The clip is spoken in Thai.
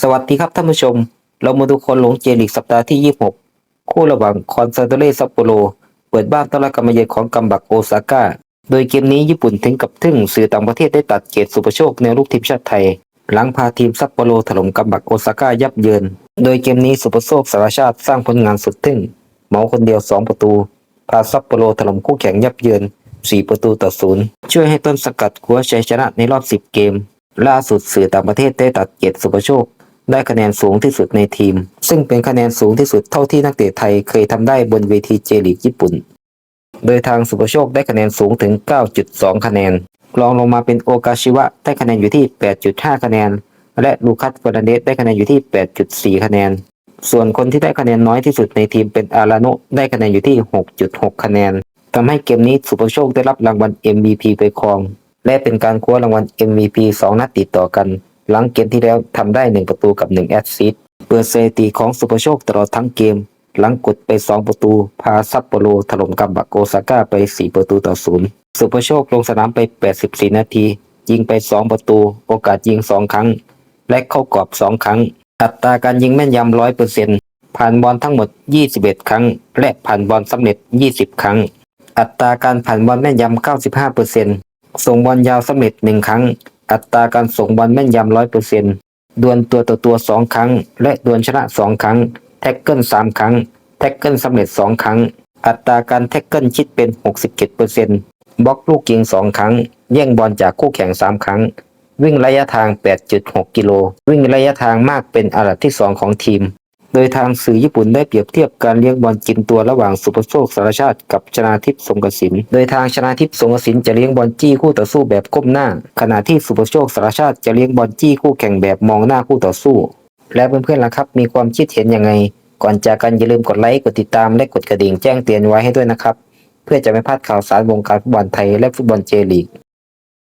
สวัสดีครับท่านผู้ชม เรามาดูคนหลงเจลีกสัปดาห์ที่ 26 คู่ระหว่างคอนซาโดเรซัปโปโรเปิดบ้านต้อนรับการมาเยือนของกัมบักโอซาก้า โดยเกมนี้ญี่ปุ่นถึงกับทึ่งสื่อต่างประเทศได้ตัดเกตสุประโชคแนวลูกทีมชาติไทย หลังพาทีมซัปโปโรถล่มกัมบักโอซาก้ายับเยิน โดยเกมนี้สุประโชคสารชาติสร้างผลงานสุดทึ่งเหมาคนเดียว 2 ประตู พาซัปโปโรถล่มคู่แข่งยับเยิน 4 ประตูต่อศูนย์ช่วยให้ต้นสกัดคว้าชัยชนะในรอบ 10 เกมล่าสุดสื่อต่างประเทศได้ตัดเกียรติสุประโชค ได้คะแนนสูงที่สุดในทีม ซึ่งเป็นคะแนนสูงที่สุดเท่าที่นักเตะไทยเคยทำได้บนเวทีเจลีกญี่ปุ่น โดยทางสุประโชคได้คะแนนสูงถึง 9.2 คะแนนรองลงมาเป็นโอกาชิวะได้คะแนนอยู่ที่ 8.5 คะแนน และลูคัสฟอร์นันเดสได้คะแนนอยู่ที่ 8.4 คะแนน ส่วนคนที่ได้คะแนนน้อยที่สุดในทีมเป็นอาราโนได้คะแนนอยู่ที่ 6.6 คะแนนทำให้เกมนี้สุประโชคได้รับรางวัล MVP ไปครอง และเป็นการคว้ารางวัล MVP 2 นัดติดต่อกัน หลังเกมที่แล้วทำได้ 1 ประตูกับ 1 แอสซิสต์เปิดสถิติของสุประโชคตลอดทั้งเกม หลังกดไป 2 ประตู พาซัปโปโรถล่มกัมบักโอซาก้าไป 4 ประตูต่อศูนย์สุประโชคลงสนามไป 84 นาที ยิงไป 2 ประตู โอกาสยิง 2 ครั้ง และเข้ากรอบ 2 ครั้ง อัตราการยิงแม่นยำ 100%ผ่านบอลทั้งหมด 21 ครั้ง และผ่านบอลสำเร็จ 20 ครั้ง อัตราการผ่านบอลแม่นยำ 95%ส่งบอลยาวสำเร็จ 1 ครั้ง อัตราการส่งบอลแม่นยำ100%ดวลตัวต่อตัวสองครั้ง และดวลชนะสองครั้ง แท็กเกิลสามครั้ง แท็กเกิลสำเร็จสองครั้ง อัตราการแท็กเกิลคิดเป็นหกสิบเจ็ดเปอร์เซ็นต์บล็อกลูกยิงสองครั้ง แย่งบอลจากคู่แข่งสามครั้ง วิ่งระยะทาง 8.6 กิโล วิ่งระยะทางมากเป็นอันดับที่2ของทีม โดยทางสื่อญี่ปุ่นได้เปรียบเทียบการเลี้ยงบอลกินตัวระหว่างสุภโชคสารชาติกับชนาทิพย์สงกสิน โดยทางชนาทิพย์สงกสินจะเลี้ยงบอลจี้คู่ต่อสู้แบบก้มหน้า ขณะที่สุภโชคสารชาติจะเลี้ยงบอลจี้คู่แข่งแบบมองหน้าคู่ต่อสู้ และเพื่อนๆล่ะครับ มีความคิดเห็นยังไง ก่อนจากกันอย่าลืมกดไลค์กดติดตามและกดกระดิ่งแจ้งเตือนไว้ให้ด้วยนะครับ เพื่อจะไม่พลาดข่าวสารวงการฟุตบอลไทยและฟุตบอลเจลีก